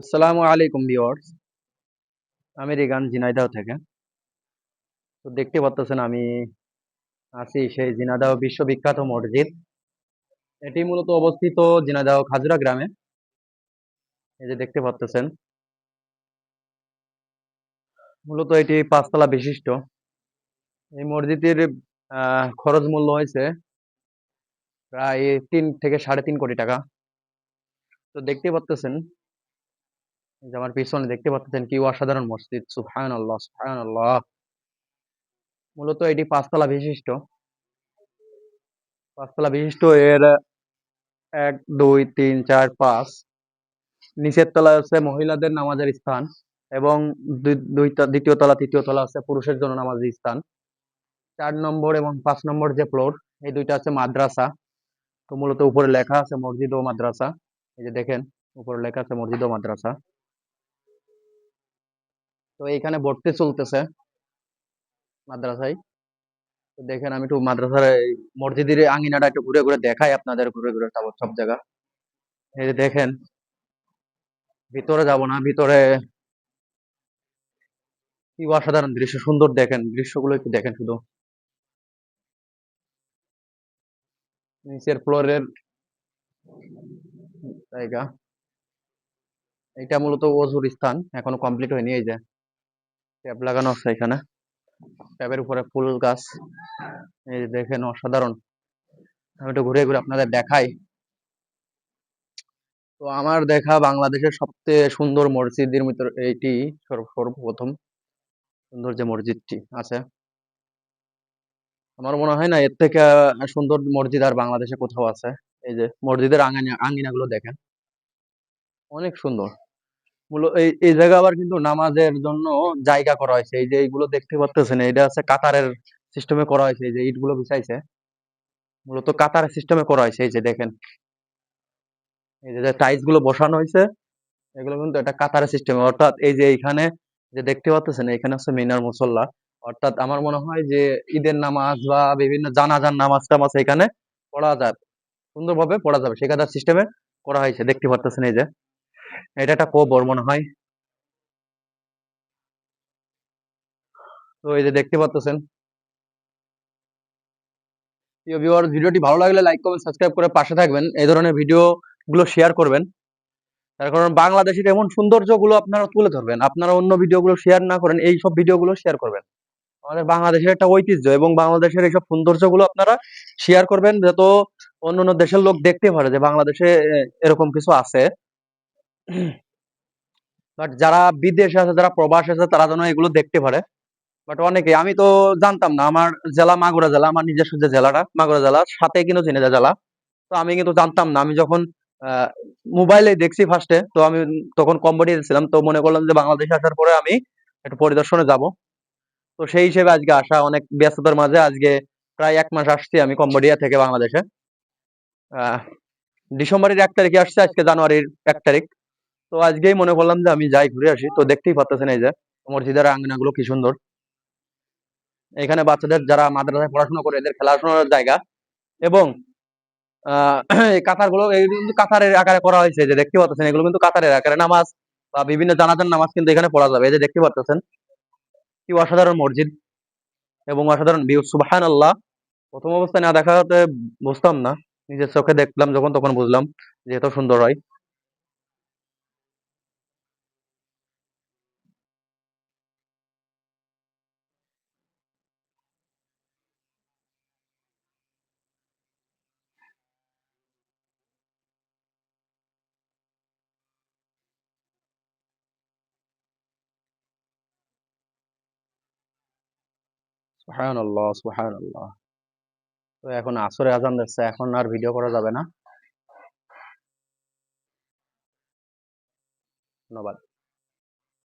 আসসালামু আলাইকুম ভিউয়ার্স। আমি রিগান ঝিনাইদহ থেকে। তো দেখতে পাচ্ছেন আমি আছি সেই ঝিনাইদহ বিশ্ববিখ্যাত মসজিদ। এটি মূলত অবস্থিত ঝিনাইদহ খাজুরা গ্রামে। এই যে দেখতে পাচ্ছেন মূলত এটি পাঁচতলা বিশিষ্ট। এই মসজিদের খরচ মূল্য হয়েছে প্রায় তিন থেকে সাড়ে তিন কোটি টাকা। তো দেখতে পাচ্ছেন আমার পিছনে দেখতে পাচ্ছেন কি অসাধারণ মসজিদ। সুহান আল্লাহ সুহান আল্লাহ মূলত এটি পাঁচতলা বিশিষ্ট। পাঁচতলা বিশিষ্ট এর এক, দুই, তিন, চার, পাঁচ। নিচের তলায় হচ্ছে মহিলাদের নামাজের স্থান এবং দুই- দ্বিতীয় তলা, তৃতীয় তলা আছে পুরুষের জন্য নামাজের স্থান। চার নম্বর এবং পাঁচ নম্বর যে ফ্লোর, এই দুইটা আছে মাদ্রাসা। তো মূলত উপরে লেখা আছে মসজিদ ও মাদ্রাসা। এই যে দেখেন, উপরে লেখা আছে মসজিদ ও মাদ্রাসা। তো এইখানে ভর্তি চলতেছে মাদ্রাসায়। তো দেখেন আমি একটু মাদ্রাসার মসজিদের আঙিনাটা একটু ঘুরে ঘুরে দেখাই আপনাদের, ঘুরে ঘুরে সব সব জায়গা। এই দেখেন, ভিতরে যাব না, ভিতরে কি অসাধারণ দৃশ্য, সুন্দর দেখেন, দৃশ্যগুলো একটু দেখেন শুধু। নিচের ফ্লোরের জায়গা। এটা মূলত অজুর স্থান, এখনও কমপ্লিট হয়নি, এই যে। ট্যাপ লাগানো আছে এখানে। ট্যাবের উপরে ফুল গাছ। এই দেখেন অসাধারণ। আমি একটু ঘুরে ঘুরে আপনাদের দেখাই। তো আমার দেখা বাংলাদেশের সবচেয়ে সুন্দর মসজিদের ভিতর এইটি সর্ব- সর্বপ্রথম সুন্দর যে মসজিদটি আছে। আমার মনে হয় না এর থেকে সুন্দর মসজিদ আর বাংলাদেশে কোথাও আছে। এই যে মসজিদের আঙিনা, আঙিনাগুলো দেখেন। অনেক সুন্দর। এই জায়গা আবার কিন্তু নামাজের জন্য জায়গা করা হয়েছে। এই যে এইগুলো দেখতে পাচ্ছেন এটা আছে কাতারের সিস্টেমে করা হয়েছে। এই যে ইটগুলো বিছাইছে, মূলত কাতারের সিস্টেমে করা হয়েছে। এই যে দেখেন, এই যে টাইলসগুলো বসানো হয়েছে, এগুলো কিন্তু একটা কাতারের সিস্টেমে অর্থাৎ এই যে এইখানে যে দেখতে পাচ্ছেন এখানে হচ্ছে মিনার মুসল্লা। অর্থাৎ আমার মনে হয় যে ঈদের নামাজ বা বিভিন্ন জানাজার নামাজ টামাজ এখানে পড়া যাবে সুন্দরভাবে পড়া যাবে। সেখানে সিস্টেমে করা হয়েছে, দেখতে পাচ্ছেন এই যে। এটা একটা কবর মনে হয়। তো এই যে দেখতে পাচ্ছেন প্রিয় ভিউয়ার ভিডিওটি ভালো লাগলে লাইক কমেন্ট সাবস্ক্রাইব করে পাশে থাকবেন। এই ধরনের ভিডিও গুলো শেয়ার করবেন। তার কারণ বাংলাদেশের এমন সৌন্দর্যগুলো আপনারা তুলে ধরবেন। আপনারা অন্য ভিডিও গুলো শেয়ার না করেন, এই সব ভিডিও গুলো শেয়ার করবেন। আমাদের বাংলাদেশের একটা ঐতিহ্য এবং বাংলাদেশের এইসব সৌন্দর্যগুলো আপনারা শেয়ার করবেন। যাতে অন্য অন্য দেশের লোক দেখতে পারে যে বাংলাদেশে এরকম কিছু আছে। বাট যারা বিদেশে আছে, যারা প্রবাস আছে, তারা যেন এগুলো দেখতে পারে। বাট অনেকে, আমি তো জানতাম না, আমার জেলা মাগুরা জেলা, আমার নিজস্ব যে জেলাটা, মাগুরা জেলা সাথে কিন্তু ঝিনাইদহ জেলা। তো আমি কিন্তু জানতাম না, আমি যখন মোবাইলে দেখছি ফার্স্টে তো আমি তখন কম্বোডিয়া ছিলাম, তো মনে করলাম যে বাংলাদেশে আসার পরে আমি একটু পরিদর্শনে যাব। তো সেই হিসেবে আজকে আসা, অনেক ব্যস্ততার মাঝে আজকে প্রায় এক মাস আসছি আমি কম্বোডিয়া থেকে বাংলাদেশে। ডিসেম্বরের এক তারিখে আসছে, আজকে জানুয়ারির এক তারিখ। তো আজকেই মনে করলাম যে আমি যাই ঘুরে আসি। তো দেখতেই পাচ্ছেন এই যে, মসজিদের আঙ্গিনাগুলো কি সুন্দর। এখানে বাচ্চাদের যারা মাদ্রাসায় পড়াশোনা করে, এদের খেলাশোনার জায়গা এবং এই কাতারগুলো কিন্তু কাতারের আকারে করা হয়েছে। যে দেখতে পাচ্ছেন এগুলো কিন্তু কাতারের আকারে। নামাজ বা বিভিন্ন জানাজার নামাজ কিন্তু এখানে পড়া যাবে। এই যে দেখতে পাচ্ছেন কি অসাধারণ মসজিদ এবং অসাধারণ ভিউ সুবাহান আল্লাহ প্রথম অবস্থায় না দেখাতে বুঝতাম না। নিজের চোখে দেখলাম, যখন তখন বুঝলাম যে এত সুন্দর হয়। সুবহান আল্লাহ সুবহান আল্লাহ তো এখন আসরে আজান দিচ্ছে, এখন আর ভিডিও করা যাবে না। ধন্যবাদ।